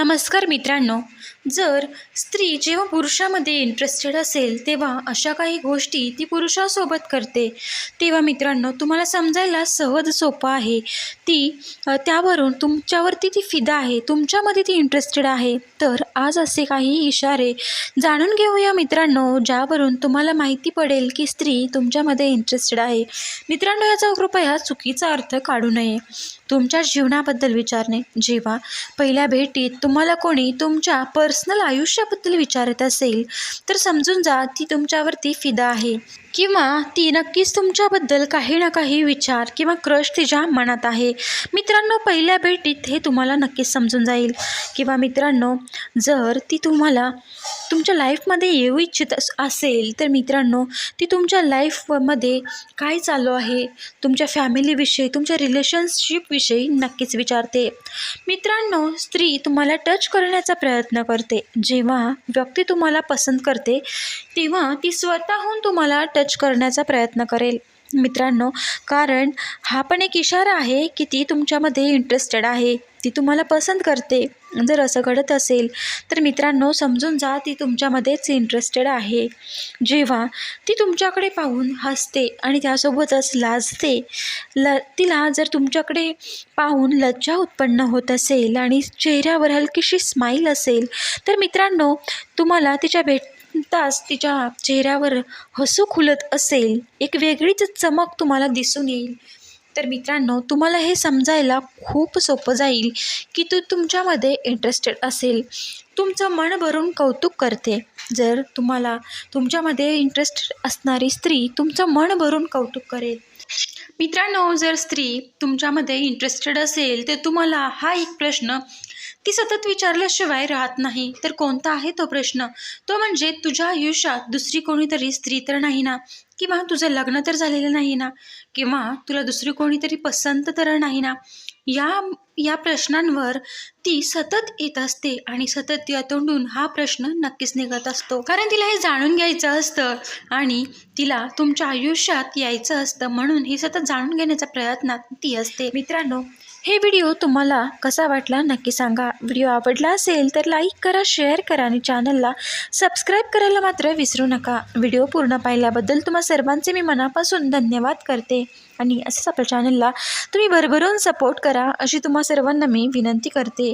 नमस्कार मित्रांनो. जर स्त्री जेव्हा पुरुषामध्ये इंटरेस्टेड असेल तेव्हा अशा काही गोष्टी ती पुरुषासोबत करते. तेव्हा मित्रांनो तुम्हाला समजायला सहज सोपं आहे. ती त्यावरून तुमच्यावरती ती फिदा आहे तुमच्यामध्ये ती इंटरेस्टेड आहे. तर आज असे काही इशारे जाणून घेऊया मित्रांनो ज्यावरून तुम्हाला माहिती पडेल की स्त्री तुमच्यामध्ये इंटरेस्टेड आहे. मित्रांनो याचा कृपया चुकीचा अर्थ काढू नये. तुमच्या जीवनाबद्दल विचारणे. जेव्हा पहिल्या भेटीत तुम्हाला कोणी तुमच्या पर्सनल आयुष्याबद्दल विचारत असेल तर समजून जा ती तुमच्यावरती फिदा आहे. किंवा ती नक्कीच तुमच्याबद्दल काही ना काही विचार किंवा क्रश तिच्या मनात आहे. मित्रांनो पहिल्या भेटीत हे तुम्हाला नक्कीच समजून जाईल. किंवा मित्रांनो जर ती तुम्हाला तुमच्या लाईफमध्ये येऊ इच्छित असेल तर मित्रांनो ती तुमच्या लाईफमध्ये काय चालू आहे? तुमच्या फॅमिलीविषयी तुमच्या रिलेशनशिपविषयी नक्कीच विचारते. मित्रांनो स्त्री तुम्हाला टच करण्याचा प्रयत्न करते. जेव्हा व्यक्ती तुम्हाला पसंत करते तेव्हा ती स्वतःहून तुम्हाला टच करण्याचा प्रयत्न करेल. मित्रांनो कारण हा पण एक इशारा आहे की ती तुमच्यामध्ये इंटरेस्टेड आहे. ती तुम्हाला पसंत करते. जर असं घडत असेल तर मित्रांनो समजून जा ती तुमच्यामध्येच इंटरेस्टेड आहे. जेव्हा ती तुमच्याकडे पाहून हसते आणि त्यासोबतच लाजते ल तिला जर तुमच्याकडे पाहून लज्जा उत्पन्न होत असेल आणि चेहऱ्यावर हलकीशी स्माईल असेल तर मित्रांनो तुम्हाला तिच्या भेट तास तिच्या चेहऱ्यावर हसू खुलत असेल. एक वेगळीच चमक तुम्हाला दिसून येईल. तर मित्रांनो तुम्हाला हे समजायला खूप सोपं जाईल की तू तुमच्यामध्ये इंटरेस्टेड असेल. तुमचं मन भरून कौतुक करते. जर तुम्हाला तुमच्यामध्ये इंटरेस्ट असणारी स्त्री तुमचं मन भरून कौतुक करेल. मित्रांनो जर स्त्री तुमच्यामध्ये इंटरेस्टेड असेल तर तुम्हाला हा एक प्रश्न ती सतत विचारल्याशिवाय राहत नाही. तर कोणता आहे तो प्रश्न? तो म्हणजे तुझ्या आयुष्यात दुसरी कोणीतरी स्त्री तर नाही ना? किंवा तुझं लग्न तर झालेलं नाही ना? किंवा तुला दुसरी कोणीतरी पसंत तर नाही ना? या या प्रश्नांवर ती सतत येत असते आणि सतत तिला तोंडून हा प्रश्न नक्कीच निघत असतो. कारण तिला हे जाणून घ्यायचं असतं आणि तिला तुमच्या आयुष्यात यायचं असतं म्हणून हे सतत जाणून घेण्याचा प्रयत्नात ती असते. मित्रांनो हे व्हिडिओ तुम्हाला कसा वाटला नक्की सांगा. व्हिडिओ आवडला असेल तर लाईक करा शेअर करा आणि चॅनलला सबस्क्राईब करायला मात्र विसरू नका. व्हिडिओ पूर्ण पाहिल्याबद्दल तुम्हा सर्वांचे मी मनापासून धन्यवाद करते आणि असंच आपल्या चॅनलला तुम्ही भरभरून सपोर्ट करा अशी तुम्हा सर्वांना मी विनंती करते.